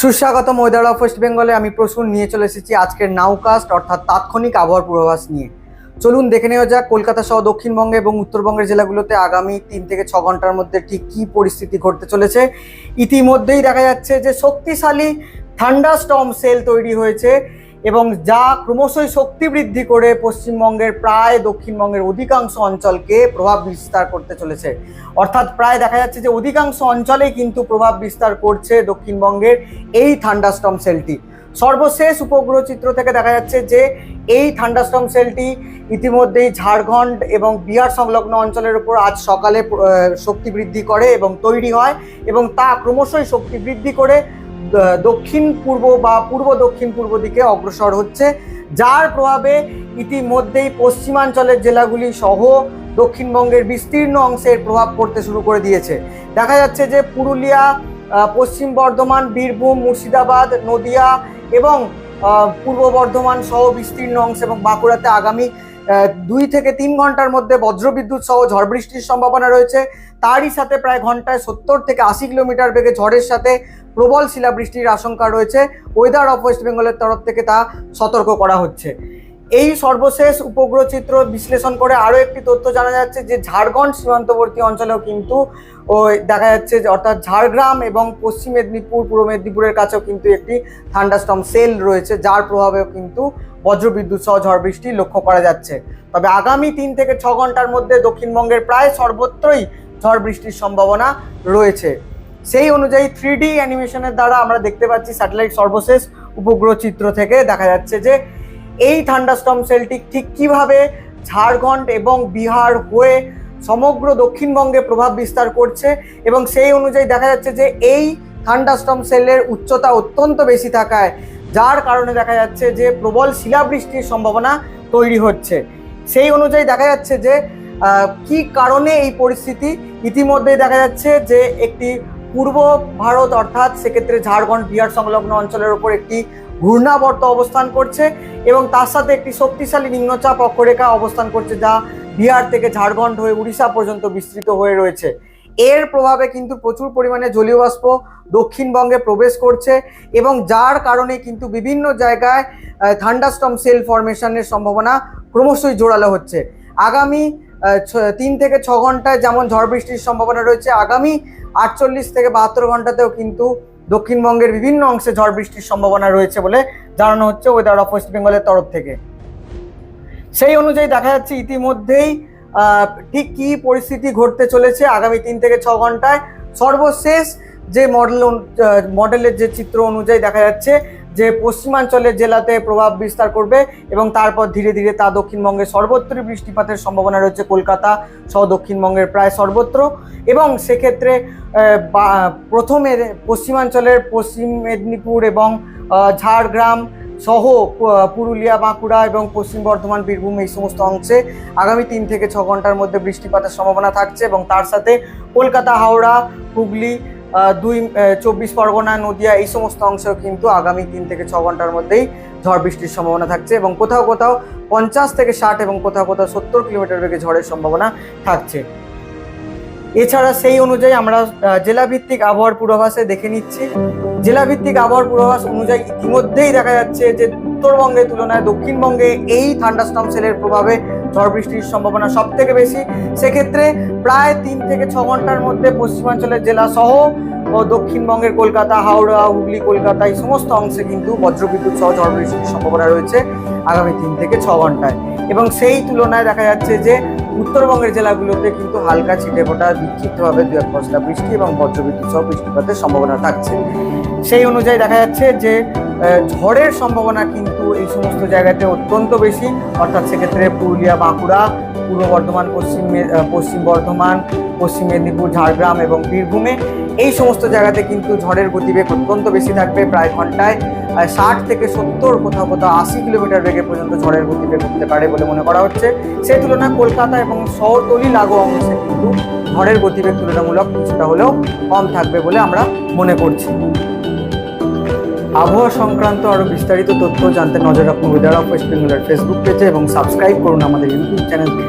সুস্বাগতম weather of West বেঙ্গলে আমি প্রসূন, নিয়ে চলে এসেছি আজকের নাউকাস্ট, অর্থাৎ তাৎক্ষণিক আবহাওয়ার পূর্বাভাস নিয়ে। চলুন দেখে নেওয়া যাক কলকাতা সহ দক্ষিণবঙ্গে এবং উত্তরবঙ্গের জেলাগুলোতে আগামী তিন থেকে ছ ঘণ্টার মধ্যে ঠিক কী পরিস্থিতি ঘটতে চলেছে। ইতিমধ্যেই দেখা যাচ্ছে যে শক্তিশালী ঠান্ডা স্টম সেল তৈরি হয়েছে। এবং যা ক্রমশই শক্তি বৃদ্ধি করে পশ্চিমবঙ্গের প্রায় দক্ষিণবঙ্গের অধিকাংশ অঞ্চলকে প্রভাব বিস্তার করতে চলেছে। অর্থাৎ প্রায় দেখা যাচ্ছে যে অধিকাংশ অঞ্চলেই কিন্তু প্রভাব বিস্তার করছে দক্ষিণবঙ্গের এই থান্ডাস্টম সেলটি। সর্বশেষ উপগ্রহ চিত্র থেকে দেখা যাচ্ছে যে এই থান্ডাস্টম সেলটি ইতিমধ্যেই ঝাড়খণ্ড এবং বিহার সংলগ্ন অঞ্চলের উপর আজ সকালে শক্তি বৃদ্ধি করে এবং তৈরি হয় এবং তা ক্রমশই শক্তি বৃদ্ধি করে দক্ষিণ পূর্ব বা পূর্ব দক্ষিণ পূর্ব দিকে অগ্রসর হচ্ছে, যার প্রভাবে ইতিমধ্যেই পশ্চিমাঞ্চলের জেলাগুলি সহ দক্ষিণবঙ্গের বিস্তীর্ণ অংশের প্রভাব পড়তে শুরু করে দিয়েছে। দেখা যাচ্ছে যে পুরুলিয়া পশ্চিম বর্ধমান, বীরভূম, মুর্শিদাবাদ, নদিয়া এবং পূর্ব বর্ধমান সহ বিস্তীর্ণ অংশ এবং বাঁকুড়াতে আগামী দুই থেকে তিন ঘণ্টার মধ্যে বজ্রবিদ্যুৎ সহ ঝড় বৃষ্টির সম্ভাবনা রয়েছে। তারই সাথে প্রায় ঘন্টায় সত্তর থেকে আশি কিলোমিটার বেগে ঝড়ের সাথে প্রবল শিলাবৃষ্টির আশঙ্কা রয়েছে। ওয়েদার অফ ওয়েস্ট বেঙ্গলের তরফ থেকে তা সতর্ক করা হচ্ছে। এই সর্বশেষ উপগ্রহ চিত্র বিশ্লেষণ করে আরও একটি তথ্য জানা যাচ্ছে যে, ঝাড়খণ্ড সীমান্তবর্তী অঞ্চলেও কিন্তু ওই দেখা যাচ্ছে যে, অর্থাৎ ঝাড়গ্রাম এবং পশ্চিম মেদিনীপুর, পূর্ব মেদিনীপুরের কাছেও কিন্তু একটি থান্ডাস্টম সেল রয়েছে, যার প্রভাবেও কিন্তু বজ্রবিদ্যুৎ সহ ঝড় বৃষ্টি লক্ষ্য করা যাচ্ছে। তবে আগামী তিন থেকে ছ ঘণ্টার মধ্যে দক্ষিণবঙ্গের প্রায় সর্বত্রই ঝড় বৃষ্টির সম্ভাবনা রয়েছে। সেই অনুযায়ী থ্রি ডি অ্যানিমেশনের দ্বারা আমরা দেখতে পাচ্ছি স্যাটেলাইট সর্বশেষ উপগ্রহ চিত্র থেকে দেখা যাচ্ছে যে এই থান্ডাস্টম সেলটি ঠিক কীভাবে ঝাড়খণ্ড এবং বিহার হয়ে সমগ্র দক্ষিণবঙ্গে প্রভাব বিস্তার করছে এবং সেই অনুযায়ী দেখা যাচ্ছে যে এই থান্ডাস্টম সেলের উচ্চতা অত্যন্ত বেশি থাকায়, যার কারণে দেখা যাচ্ছে যে প্রবল শিলাবৃষ্টির সম্ভাবনা তৈরি হচ্ছে। সেই অনুযায়ী দেখা যাচ্ছে যে কি কারণে এই পরিস্থিতি? ইতিমধ্যেই দেখা যাচ্ছে যে একটি পূর্ব ভারত অর্থাৎ সেক্ষেত্রে ঝাড়খণ্ড, বিহার সংলগ্ন অঞ্চলের উপর একটি ঘূর্ণাবর্ত অবস্থান করছে এবং তার সাথে একটি শক্তিশালী নিম্নচাপ অক্ষরেখা অবস্থান করছে যা বিহার থেকে ঝাড়খণ্ড হয়ে উড়িষ্যা পর্যন্ত বিস্তৃত হয়ে রয়েছে। এর প্রভাবে কিন্তু প্রচুর পরিমাণে জলীয় বাষ্প দক্ষিণবঙ্গে প্রবেশ করছে এবং যার কারণে কিন্তু বিভিন্ন জায়গায় থান্ডাস্টম সেল ফরমেশনের সম্ভাবনা ক্রমশই জোরালো হচ্ছে। আগামী তিন থেকে ছ ঘন্টায় যেমন ঝড় বৃষ্টির সম্ভাবনা রয়েছে, আগামী আটচল্লিশ থেকে বাহাত্তর ঘন্টাতেও কিন্তু দক্ষিণবঙ্গের বিভিন্ন অংশে ঝড় বৃষ্টির সম্ভাবনা রয়েছে বলে জানানো হচ্ছে ওয়েদার অফ ওয়েস্ট বেঙ্গলের তরফ থেকে। সেই অনুযায়ী দেখা যাচ্ছে ইতিমধ্যেই ঠিক কী পরিস্থিতি ঘটতে চলেছে আগামী তিন থেকে ছ ঘন্টায়। সর্বশেষ যে মডেল মডেলের যে চিত্র অনুযায়ী দেখা যাচ্ছে যে পশ্চিমাঞ্চলের জেলাতে প্রভাব বিস্তার করবে এবং তারপর ধীরে ধীরে তা দক্ষিণবঙ্গে সর্বত্রই বৃষ্টিপাতের সম্ভাবনা রয়েছে কলকাতা সহ দক্ষিণবঙ্গের প্রায় সর্বত্র। এবং সেক্ষেত্রে প্রথমে পশ্চিমাঞ্চলের পশ্চিম মেদিনীপুর এবং ঝাড়গ্রাম সহ পুরুলিয়া, বাঁকুড়া এবং পশ্চিম বর্ধমান, বীরভূম এই সমস্ত অংশে আগামী তিন থেকে ছ ঘণ্টার মধ্যে বৃষ্টিপাতের সম্ভাবনা থাকছে এবং তার সাথে কলকাতা, হাওড়া, হুগলি দুই চব্বিশ পরগনা, নদিয়া, এই সমস্ত অংশেও কিন্তু আগামী তিন থেকে ছ ঘণ্টার মধ্যেই ঝড় বৃষ্টির সম্ভাবনা থাকছে এবং কোথাও কোথাও পঞ্চাশ থেকে ষাট এবং কোথাও কোথাও সত্তর কিলোমিটার বেগে ঝড়ের সম্ভাবনা থাকছে। এছাড়া সেই অনুযায়ী আমরা জেলাভিত্তিক আবহাওয়ার পূর্বাভাসে দেখে নিচ্ছি। জেলাভিত্তিক আবহাওয়ার পূর্বাভাস অনুযায়ী ইতিমধ্যেই দেখা যাচ্ছে যে উত্তরবঙ্গের তুলনায় দক্ষিণবঙ্গে এই থান্ডাস্টর্ম সেলের প্রভাবে ঝড় বৃষ্টির সম্ভাবনা সব থেকে বেশি। সেক্ষেত্রে প্রায় তিন থেকে ছ ঘণ্টার মধ্যে পশ্চিমাঞ্চলের জেলা সহ ও দক্ষিণবঙ্গের কলকাতা, হাওড়া, হুগলি, কলকাতা এই সমস্ত অংশে কিন্তু বজ্রবিদ্যুৎ সহ ঝড় বৃষ্টির সম্ভাবনা রয়েছে আগামী তিন থেকে ছ ঘন্টায়। এবং সেই তুলনায় দেখা যাচ্ছে যে উত্তরবঙ্গের জেলাগুলোতে কিন্তু হালকা ছিটে ফোটা বিক্ষিপ্তভাবে দু এক বৃষ্টি এবং বজ্রবিদ্যুৎ সহ বৃষ্টিপাতের সম্ভাবনা থাকছে। সেই অনুযায়ী দেখা যাচ্ছে যে ঝড়ের সম্ভাবনা কিন্তু এই সমস্ত জায়গাতে অত্যন্ত বেশি। অর্থাৎ সেক্ষেত্রে পুরুলিয়া, বাঁকুড়া, পূর্ব বর্ধমান, পশ্চিম পশ্চিম বর্ধমান, পশ্চিম মেদিনীপুর, ঝাড়গ্রাম এবং বীরভূমে এই সমস্ত জায়গাতে কিন্তু ঝড়ের গতিবেগ অত্যন্ত বেশি থাকবে প্রায় ঘন্টায় ষাট থেকে সত্তর কোথাও কোথাও আশি কিলোমিটার বেগে পর্যন্ত ঝড়ের গতিবেগ হতে পারে বলে মনে করা হচ্ছে। সে তুলনায় কলকাতা এবং শহরতলি লাগো অংশে কিন্তু ঝড়ের গতিবেগ তুলনামূলক কিছুটা হলেও কম থাকবে বলে আমরা মনে করছি। আবহাওয়া সংক্রান্ত আরও বিস্তারিত তথ্য জানতে নজর রাখুন ওয়েদার অফ ওয়েস্ট বেঙ্গলের ফেসবুক পেজে এবং সাবস্ক্রাইব করুন আমাদের ইউটিউব চ্যানেলকে